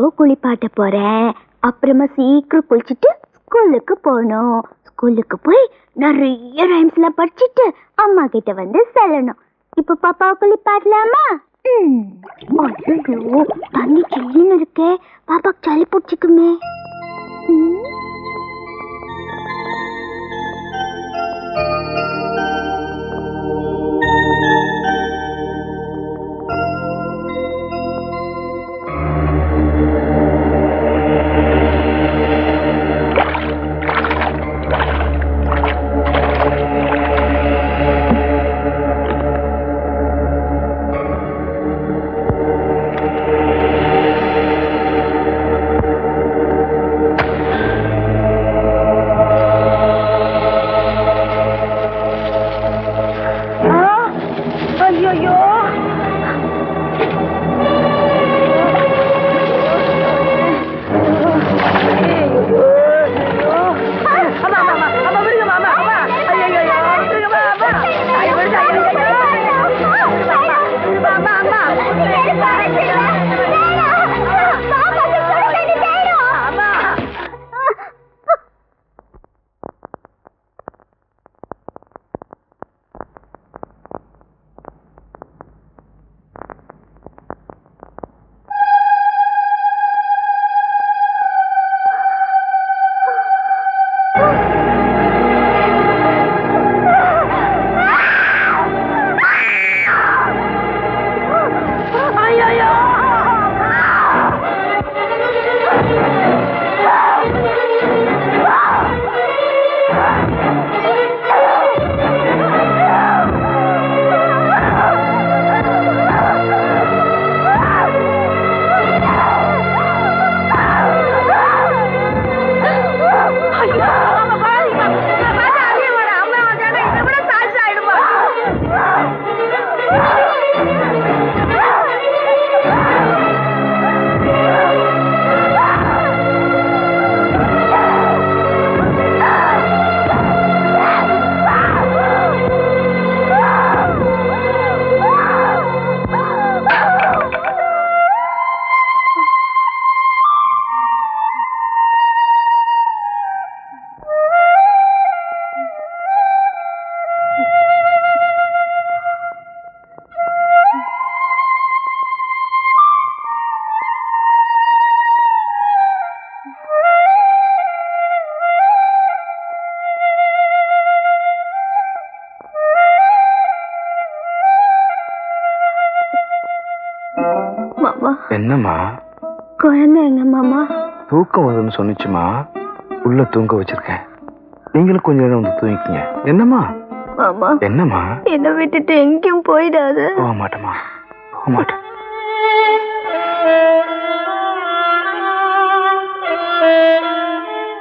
இப்போ குளிப்பாட்ட போறேன். அப்புறமா சீக்கிரம் குளிச்சுட்டு ஸ்கூலுக்கு போகணும் ஸ்கூலுக்கு போய் நிறைய ரைம்ஸ் எல்லாம் படிச்சுட்டு அம்மா கிட்ட வந்து சொல்லணும். இப்போ பாப்பா குளிப்பாடலாமா ஐயோ தண்ணி சில்லுன்னு இருக்கே. பாப்பாக்கு சளி பிடிச்சிக்குமே. என்னம்மா? குழந்தை எங்க மாமா? தூக்கம் வருதுன்னு சொன்னிச்சுமா? உள்ள தூங்க வச்சிருக்கேன். நீங்களும் கொஞ்ச நேரம் வந்து தூங்கிக்கங்க. என்னம்மா? மாமா. என்னம்மா? என்னை விட்டுட்டு எங்கேயும் போயிடாது. போக மாட்டேம்மா. போக மாட்டேன்.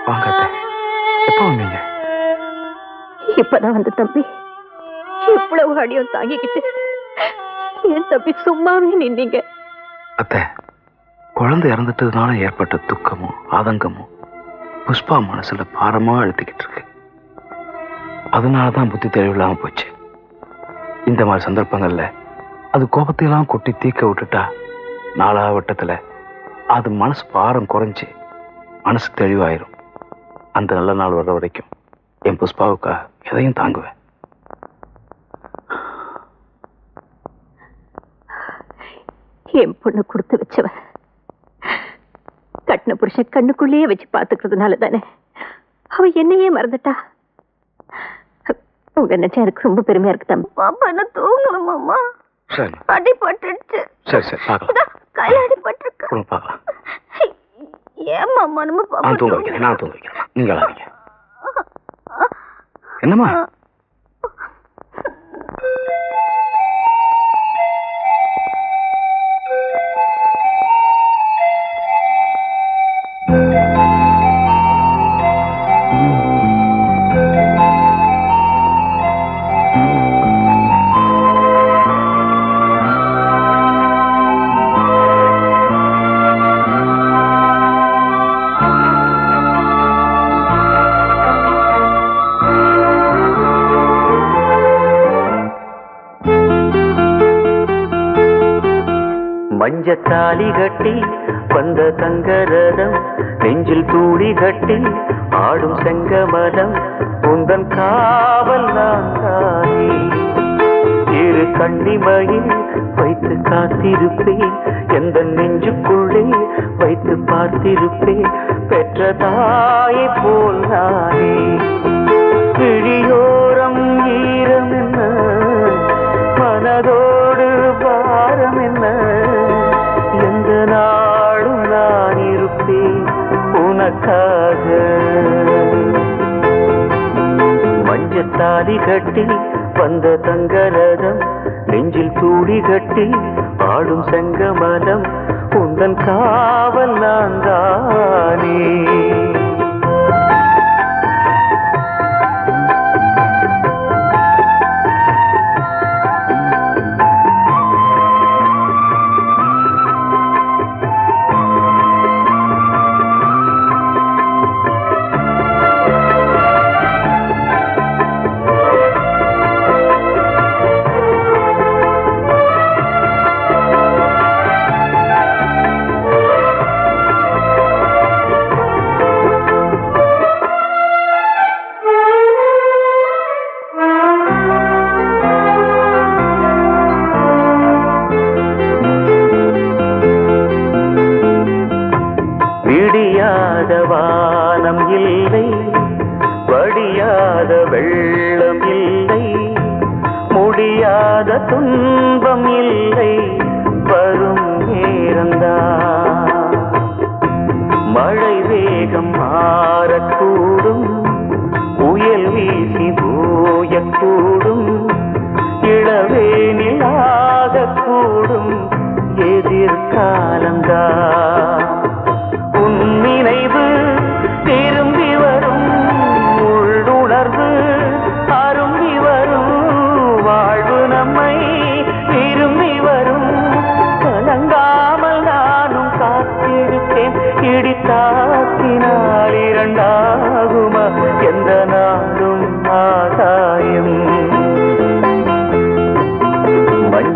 வாங்க அத்தை. எப்போ வந்தீங்க? இப்பதான் வந்து தம்பி. இவ்வளவு அடியும் தாங்கிக்கிட்டு என் தம்பி சும்மாவே நின்னீங்க. அத்தை குழந்தை இறந்துட்டதுனால ஏற்பட்ட துக்கமும் ஆதங்கமும் புஷ்பா மனசுல பாரமா அழுத்திக்கிட்டு இருக்கு. அதனால தான் புத்தி தெளிவில்லாம போச்சு. இந்த மாதிரி சந்தர்ப்பங்கள்ல அது கோபத்தையெல்லாம் கொட்டி தீக்க விட்டுட்டா நாலா வட்டத்துல அது மனசு பாரம் குறைஞ்சு மனசு தெளிவாயிரும். அந்த நல்ல நாள் வர்ற வரைக்கும் என் புஷ்பாவுக்கா எதையும் தாங்குவேன். என் பொண்ணு கொடுத்து வச்சவ கட்டின புருஷன் கண்ணுக்குள்ளேயே வச்சு பாத்துக்கிறதுனால தானே. அவ என்னையே மறந்துட்டா. உங்க நினைச்சா எனக்கு ரொம்ப பெருமையா இருக்கு தம்பி. பாப்பா என்ன தூங்கணும் மாமா? சரி. அடி பட்டுடுச்சு. சரி சரி பார்க்கலாம். கையில அடி பட்டிருக்கு. பார்க்கலாம். ஏன் மாமா நம்ம பாப்பா நான் தூங்க வைக்கிறேன் நான் தூங்க வைக்கிறேன். நீங்க என்னம்மா? தாலி கட்டி வந்த தங்கரதம் நெஞ்சில் தூளி கட்டி ஆடும் செங்கமலம் உந்தன் காவல் நான் இரு கண்ணிமையில் வைத்து காத்திருப்பேன் எந்த நெஞ்சுக்குள்ளே வைத்து பார்த்திருப்பேன் பெற்ற தாயை போல் நானே. கிழியோரம் கட்டி வந்த தங்கரதம் நெஞ்சில் தூடி கட்டி ஆடும் செங்கமலம் உந்தன் காவல் நான் தானே துன்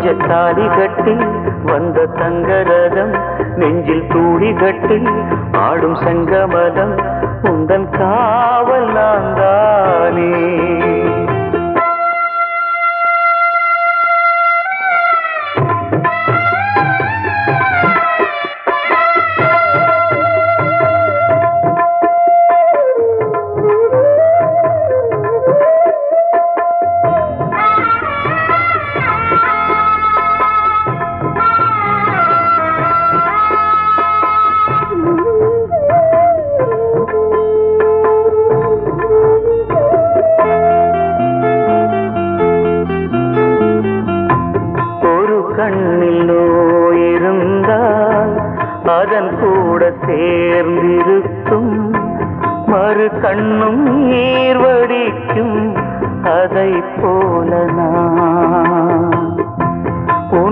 மஞ்சத்தாலி கட்டி வந்த தங்கரதம் நெஞ்சில் தூளி கட்டி ஆடும் சங்கமலம் உந்தன் காவல் நான் தானே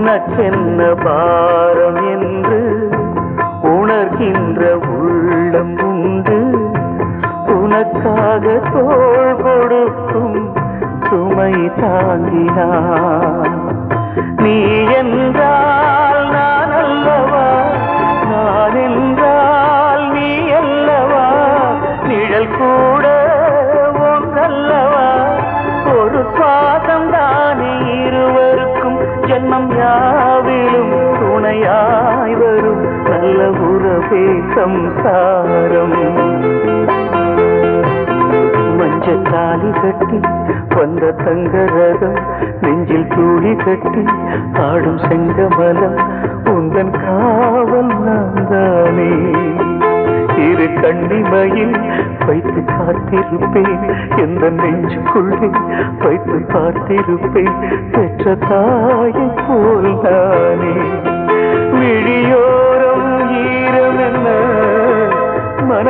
உனக்கென்ன பாரம் என்று உணர்கின்ற உள்ளம் உண்டு. உனக்காக தோல் கொடுக்கும் சுமை தாங்கினான். நீ என்றால் உறவே சம்சாரம் மஞ்ச தாலி கட்டி வந்த தங்க ரதம் நெஞ்சில் தூளி கட்டி ஆடும் செங்கமலம் உந்தன் காவல் நான் தானே இரு கண்ணிமையில் வைத்து காத்திருப்பேன் எந்த நெஞ்சுக்குள்ளே வைத்து பார்த்திருப்பேன் பெற்ற தாயை போல் தானே விழியோ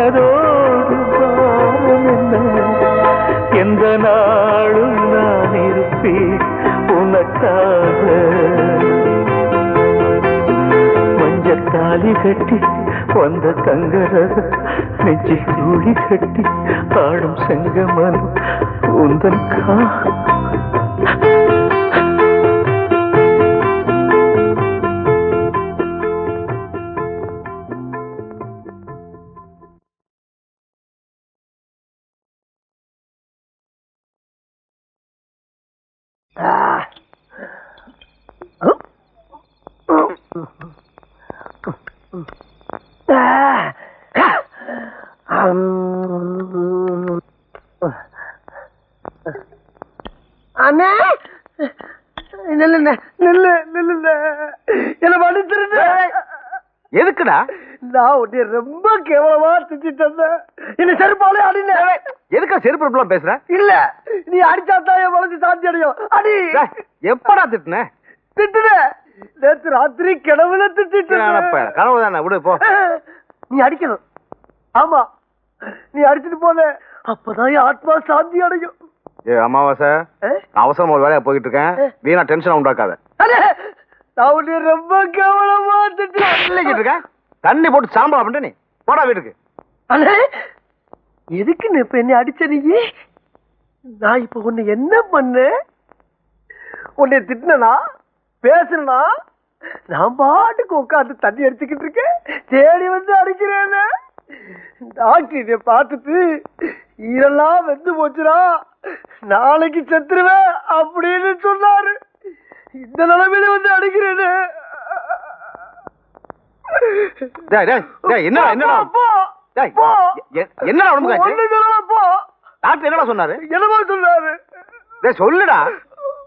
மனதோடு பாரம் என்ன எந்த நாளும் நான் இருப்பேன் உனக்காக. மஞ்சத்தாலி கட்டி வந்த தங்கரத நெஞ்சி தூளி கட்டி ஆடும் செங்கமன் உந்தன் கா நில்லு என்ன மன்னிச்சிருந்த எதுக்குடா? நான் உன்னை ரொம்ப கேவலமா திட்டிட்டேன் என்ன செருப்பாலே அடின எதுக்கா செருப்பு இருப்பலாம் பேசுற? இல்ல நீ அடிச்சாதான் என் மனசு சாந்தி அடையும். அடி. எப்படா திட்டுன? திட்டுன. நேத்து ராத்திரி கிணவுல திட்டிட்டு கனவு தானே விடு போ. நீ அடிக்கணும். ஆமா நீ அடிச்சிட்டு போன. அப்பதான் என் ஆத்மா சாந்தி அடையும். ஏ? அமாவாசை அவசரமா ஒரு வேலையா போயிட்டு இருக்கேன். வீணா டென்ஷன் உண்டாக்காத. உன்னை ரொம்ப கேவலமா திட்டினேன் இல்லைக்கிட்டு இருக்க? தண்ணி போட்டு சாம்பலா பண்ணிட்டு நீ. போடா வீட்டுக்கு. அண்ணே எதுக்கு நீ இப்ப என்ன அடிச்ச நீ? நான் இப்ப உன்னை என்ன பண்ணேன் உன்னை திட்டினா பேசுனா நான் பாட்டுக்கு உட்காந்து தண்ணி அடிச்சுக்கிட்டு இருக்கேன். தேடி வந்து அடிக்கிறேன். டாக்டர் இதை பார்த்துட்டு ஈரெல்லாம் வெந்து போச்சுடா. நாளைக்கு செத்துருவேன் அப்படின்னு சொன்னாரு. இந்த நிலைமையில வந்து அடிக்கிறேன்னு டேய், என்னடா, என்னடா? உடம்புக்கு. டாக்டர் என்னடா சொன்னாரு? என்னமோ சொன்னாரு. சொல்லுடா.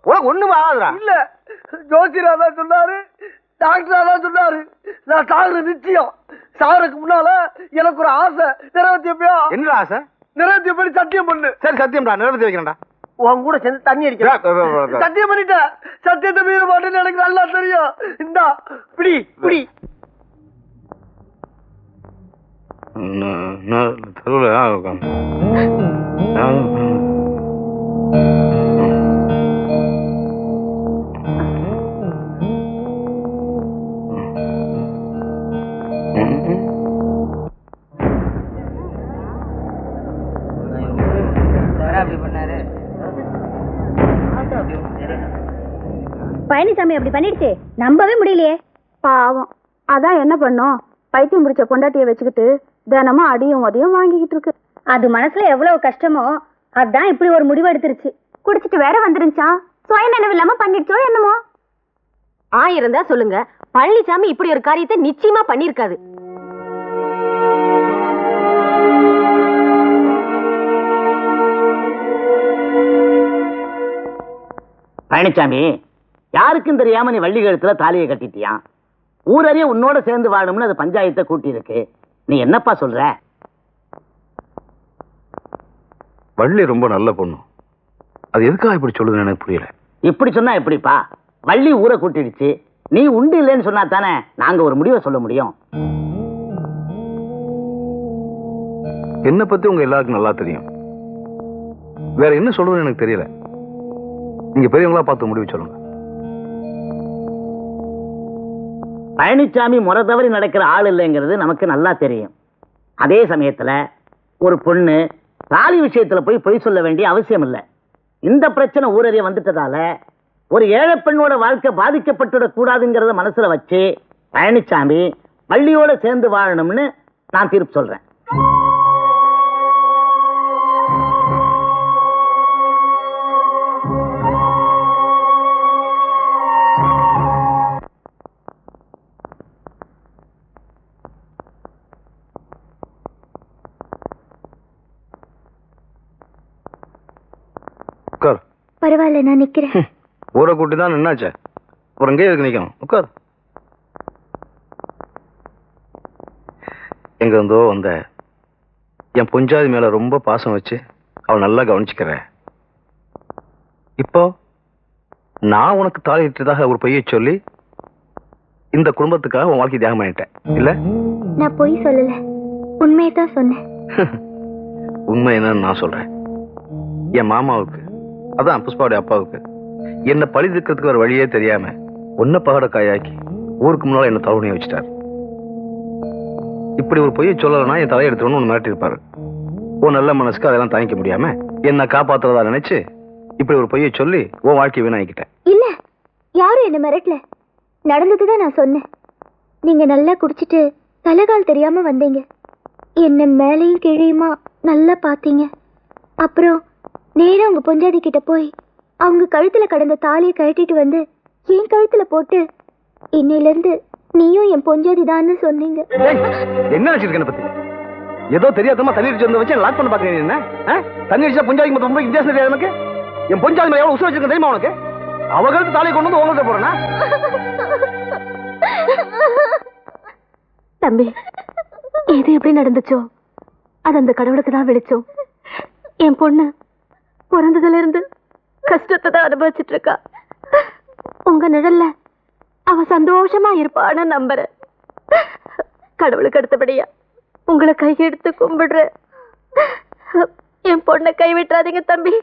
உனக்கு ஒண்ணும் ஆகாதுடா. இல்ல. ஜோசியரா தான் சொன்னாரு. டாக்டரா தான் சொன்னாரு. நான் சாகுற நிச்சயம். சாகுறதுக்கு முன்னால எனக்கு ஒரு ஆசை. நிறைவேற்றியப்பையா என்னடா ஆசை? நிறைவேற்றியபடி சத்தியம் பண்ணு. சரி சத்தியம்டா. நிறைவேற்றி வைக்கிறேன்டா. உன் கூட சேர்ந்து தண்ணி அடிக்கிறேன். சத்தியம் பண்ணிட்டேன் சத்தியத்தை மீற மாட்டேன்னு எனக்கு நல்லா தெரியும். இந்தா பிடி பிடி. தெருவில் பழனிசாமி அப்படி பண்ணிடுச்சு. நம்பவே முடியலையே. பாவம். அதான் என்ன பண்ணோம்? பைத்தியம் பிடிச்ச பொண்டாட்டிய வச்சுக்கிட்டு தினமும் அடியும் உதையும் வாங்கிக்கிட்டு இருக்கு. அது மனசுல எவ்வளவு கஷ்டமோ அதான் இப்படி ஒரு முடிவு எடுத்துருச்சு. குடிச்சிட்டு வேற வந்துருச்சா சுய நினைவு இல்லாம பண்ணிடுச்சோ என்னமோ? ஆயிருந்தா சொல்லுங்க. பழனிசாமி இப்படி ஒரு காரியத்தை நிச்சயமா பண்ணிருக்காது பழனிசாமி யாருக்கும் தெரியாம நீ வள்ளி கழுத்துல தாலியை கட்டிட்டியான் ஊரறிய உன்னோட சேர்ந்து வாழணும்னு அது பஞ்சாயத்தை கூட்டி இருக்கு நீ என்னப்பா சொல்ற? வள்ளி ரொம்ப நல்ல பொண்ணு. அது எதுக்காக இப்படி சொல்லுதுன்னு எனக்கு புரியல. இப்படி சொன்னா எப்படிப்பா? வள்ளி ஊரை கூட்டிடுச்சு. நீ உண்டு இல்லைன்னு சொன்னா தானே நாங்க ஒரு முடிவை சொல்ல முடியும். என்னை பத்தி உங்க எல்லாருக்கும் நல்லா தெரியும். வேற என்ன சொல்றதுன்னு எனக்கு தெரியல. நீங்க பெரியவங்களா பார்த்து முடிவு சொல்லுங்க. பழனிசாமி முறை தவறி நடக்கிற ஆள் இல்லைங்கிறது நமக்கு நல்லா தெரியும். அதே சமயத்துல ஒரு பொண்ணு தாலி விஷயத்துல போய் பொய் சொல்ல வேண்டிய அவசியம் இல்லை. இந்த பிரச்சனை ஊரறிய வந்துட்டதால ஒரு ஏழை பெண்ணோட வாழ்க்கை பாதிக்கப்பட்டுடக் கூடாதுங்கிறத மனசுல வச்சு பழனிசாமி பள்ளியோட சேர்ந்து வாழணும்னு நான் தீர்ப்பு சொல்றேன். பரவாயில்ல நான் நிக்கிறேன். ஊரை கூட்டி தான் அப்புறம் இங்கே எதுக்கு நிக்கணும்? உட்கார். எங்க இருந்தோ வந்த என் பொஞ்சாதி மேல ரொம்ப பாசம் வச்சு அவள் நல்லா கவனிச்சுக்கிறேன் இப்போ நான் உனக்கு தாளிட்டதாக ஒரு பைய சொல்லி இந்த குடும்பத்துக்காக உன் வாழ்க்கை தியாகம் பண்ணிட்டேன். இல்ல? நான் பொய் சொல்லல. உண்மையை தான் சொன்னேன். உண்மை என்னன்னு நான் சொல்றேன். என் மாமாவுக்கு அதான் புஷ்பாவுடைய அப்பாவுக்கு. என்ன பழி தீர்க்கறதுக்கு ஒரு வழியே தெரியாம ஒன்ன பகட காயாக்கி ஊருக்கு முன்னால என்ன தவணை வச்சுட்டார். இப்படி ஒரு பொய்யை சொல்லலைன்னா என் தலையை எடுத்துன்னு ஒன்று மிரட்டி ஓ நல்ல மனசுக்கு அதெல்லாம் தாங்கிக்க முடியாம என்ன காப்பாத்துறதா நினைச்சு இப்படி ஒரு பொய்யை சொல்லி உன் வாழ்க்கையை வீணாக்கிட்டேன். இல்ல யாரும் என்ன மிரட்டல. நடந்ததுதான் நான் சொன்னேன். நீங்க நல்லா குடிச்சிட்டு தலைகால் தெரியாம வந்தீங்க. என்ன மேலையும் கீழையுமா நல்லா பாத்தீங்க அப்புறம் நேரா உங்க பொஞ்சாதி கிட்ட போய் அவங்க கழுத்துல கடந்த தாலியை கழட்டிட்டு வந்து என் கழுத்துல போட்டு இன்னையில இருந்து நீயும் என் பொஞ்சாதிதான்னு சொன்னீங்க. ஏய், என்ன நினைச்சிருக்க என்ன பத்தி ஏதோ தெரியாதமா தண்ணி அடிச்சு வந்து வச்சு லாக் பண்ண பாக்குறீங்க என்ன? தண்ணி அடிச்சா பொஞ்சாதிக்கு மொத்தம் போய் வித்தியாசம் தெரியாது எனக்கு என் பொஞ்சாதி மேல எவ்வளவு உசுர வச்சிருக்க தெரியுமா உனக்கு? அவங்களுக்கு தாலி கொண்டு வந்து உங்கள்கிட்ட போறேனா தம்பி எது எப்படி நடந்துச்சோ? அது அந்த கடவுளுக்கு தான் வெளிச்சம். என் பொண்ணு பிறந்ததுல இருந்து கஷ்டத்தை தான் அனுபவிச்சுட்டு இருக்கா உங்க நிழல்ல அவ சந்தோஷமா இருப்பான்னு நம்புறேன். கடவுளுக்கு அடுத்தபடியா உங்களை கையெடுத்து கும்பிடுற என் பொண்ணை கைவிட்டுறாதீங்க தம்பி.